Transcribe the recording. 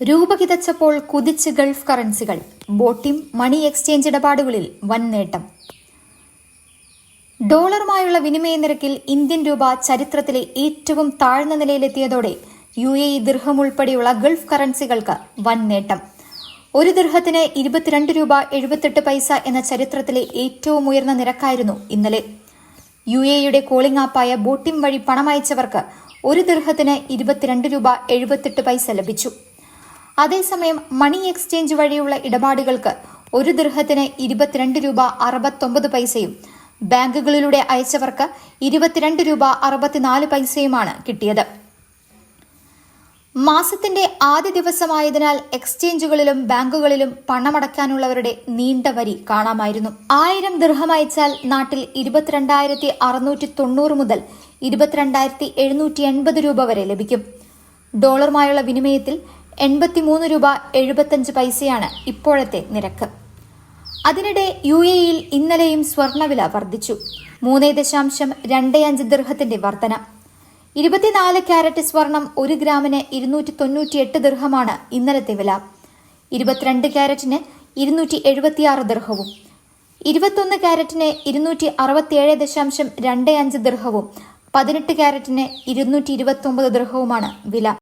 രൂപ കിതച്ചപ്പോൾ കുതിച്ച് ഗൾഫ് കറൻസികൾ ബോട്ടിം മണി എക്സ്ചേഞ്ച് ഇടപാടുകളിൽ വൻ നേട്ടം ഡോളറുമായുള്ള വിനിമയ നിരക്കിൽ ഇന്ത്യൻ രൂപ ചരിത്രത്തിലെ ഏറ്റവും താഴ്ന്ന നിലയിലെത്തിയതോടെ യു എ ഇ ദിർഹം ഉൾപ്പെടെയുള്ള ഗൾഫ് കറൻസികൾക്ക് വൻ നേട്ടം ഒരു ദിർഹത്തിന് ഇരുപത്തിരണ്ട് രൂപ എഴുപത്തെട്ട് പൈസ എന്ന ചരിത്രത്തിലെ ഏറ്റവും ഉയർന്ന നിരക്കായിരുന്നു ഇന്നലെ. യു യുടെ കോളിംഗ് ആപ്പായ ബോട്ടിം വഴി പണമയച്ചവർക്ക് ഒരു ദിർഹത്തിന് ഇരുപത്തിരണ്ട് രൂപ എഴുപത്തെട്ട് പൈസ ലഭിച്ചു. അതേസമയം മണി എക്സ്ചേഞ്ച് വഴിയുള്ള ഇടപാടുകൾക്ക് ഒരു ദൃഹത്തിന് ഇരുപത്തിരണ്ട് രൂപ അറുപത്തൊമ്പത് പൈസയും ബാങ്കുകളിലൂടെ അയച്ചവർക്ക് ഇരുപത്തിരണ്ട് രൂപ അറുപത്തിനാല് പൈസയുമാണ് കിട്ടിയത്. മാസത്തിന്റെ ആദ്യ ദിവസമായതിനാൽ എക്സ്ചേഞ്ചുകളിലും ബാങ്കുകളിലും പണമടയ്ക്കാനുള്ളവരുടെ നീണ്ട വരി കാണാമായിരുന്നു. ആയിരം ദൃഹം അയച്ചാൽ നാട്ടിൽ ഇരുപത്തിരണ്ടായിരത്തി അറുന്നൂറ്റി തൊണ്ണൂറ് മുതൽ ഇരുപത്തിരണ്ടായിരത്തി എഴുന്നൂറ്റി എൺപത് രൂപ വരെ ലഭിക്കും. ഡോളറുമായുള്ള വിനിമയത്തിൽ എൺപത്തിമൂന്ന് രൂപ എഴുപത്തഞ്ച് പൈസയാണ് ഇപ്പോഴത്തെ നിരക്ക്. അതിനിടെ യു എയിൽ ഇന്നലെയും സ്വർണവില വർദ്ധിച്ചു. മൂന്ന് ദശാംശം രണ്ട് അഞ്ച് ദീർഘത്തിന്റെ വർധന. ഇരുപത്തിനാല് ക്യാരറ്റ് സ്വർണം ഒരു ഗ്രാമിന് ഇരുന്നൂറ്റി തൊണ്ണൂറ്റിയെട്ട് ദീർഘമാണ് ഇന്നലത്തെ വില. ഇരുപത്തിരണ്ട് ക്യാരറ്റിന് ഇരുന്നൂറ്റി എഴുപത്തിയാറ് ദീർഘവും. ഇരുപത്തൊന്ന് ക്യാരറ്റിന് ഇരുന്നൂറ്റി അറുപത്തിയേഴ് ദശാംശം രണ്ട് അഞ്ച് ദീർഘവും. പതിനെട്ട് ക്യാരറ്റിന് ഇരുന്നൂറ്റി ഇരുപത്തി ഒമ്പത് ദീർഘവുമാണ് വില.